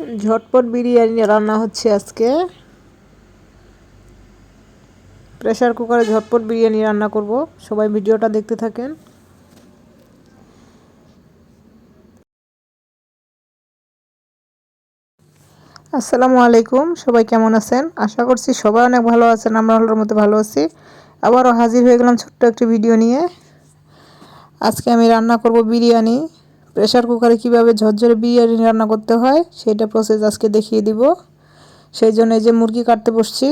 ঝটপট বিরিয়ানি রান্না হচ্ছে আজকে। প্রেসার কুকারে ঝটপট বিরিয়ানি রান্না করব। সবাই ভিডিওটা দেখতে থাকেন। আসসালামু আলাইকুম, সবাই কেমন আছেন? আশা করছি সবাই অনেক ভালো আছেন, আমরা হলোর মতো ভালো আছি। আবারও হাজির হয়ে গেলাম ছোট্ট একটি ভিডিও নিয়ে। আজকে আমি রান্না করব বিরিয়ানি। প্রেশার কুকারে কীভাবে ঝরঝরে বিরিয়ানি রান্না করতে হয়, সেটা প্রসেস আজকে দেখিয়ে দিব। সেই জন্য এই যে মুরগি কাটতে বসছি।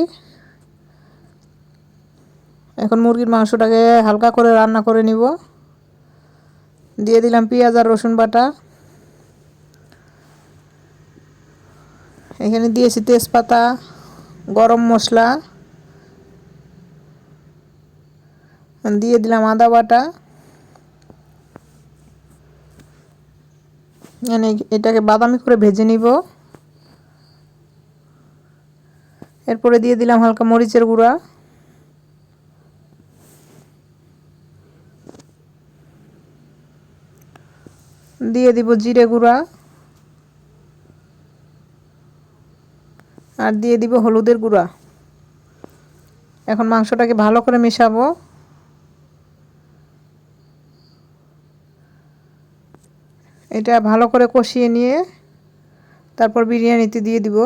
এখন মুরগির মাংসটাকে হালকা করে রান্না করে নিব। দিয়ে দিলাম পেঁয়াজ আর রসুন বাটা। এখানে দিয়েছি তেজপাতা, গরম মশলা। দিয়ে দিলাম আদা বাটা। এটাকে বাদামি করে ভেজে নিব। এরপরে দিয়ে দিলাম হালকা মরিচের গুঁড়া। দিয়ে দিব জিরে গুঁড়া। আর দিয়ে দিব হলুদের গুঁড়া। এখন মাংসটাকে ভালো করে মেশাবো। এটা ভালো করে কষিয়ে নিয়ে তারপর বিরিয়ানিতে দিয়ে দিব।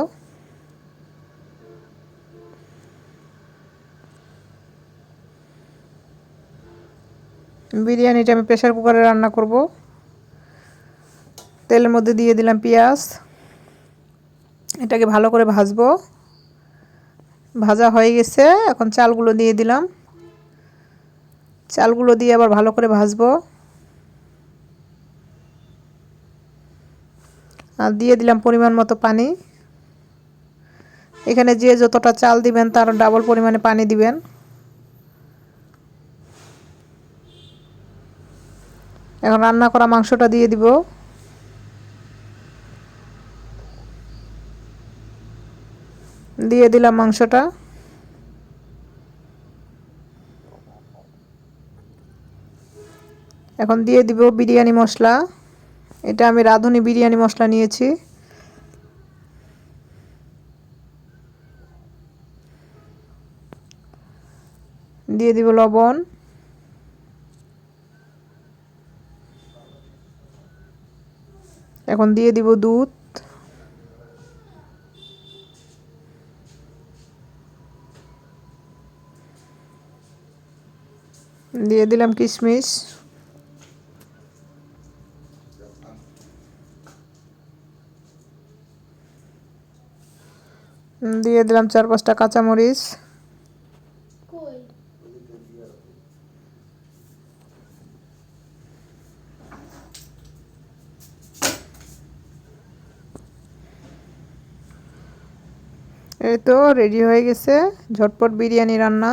বিরিয়ানিটা আমি প্রেশার কুকারে রান্না করব। তেলের মধ্যে দিয়ে দিলাম পেঁয়াজ। এটাকে ভালো করে ভাজবো। ভাজা হয়ে গেছে, এখন চালগুলো দিয়ে দিলাম। চালগুলো দিয়ে আবার ভালো করে ভাজবো। আর দিয়ে দিলাম পরিমাণ মতো পানি। এখানে যে যতটা চাল দিবেন, তার ডাবল পরিমাণে পানি দিবেন। এখন রান্না করা মাংসটা দিয়ে দিব। দিয়ে দিলাম মাংসটা। এখন দিয়ে দিব বিরিয়ানি মশলা। এটা আমি রাঁধুনি বিরিয়ানি মশলা নিয়েছি। দিয়ে দিব লবণ। এখন দিয়ে দিব দুধ। দিয়ে দিলাম কিশমিশ। দিয়ে দিলাম চার পাঁচটা কাঁচামরিচ। এই তো রেডি হয়ে গেছে ঝটপট বিরিয়ানি রান্না।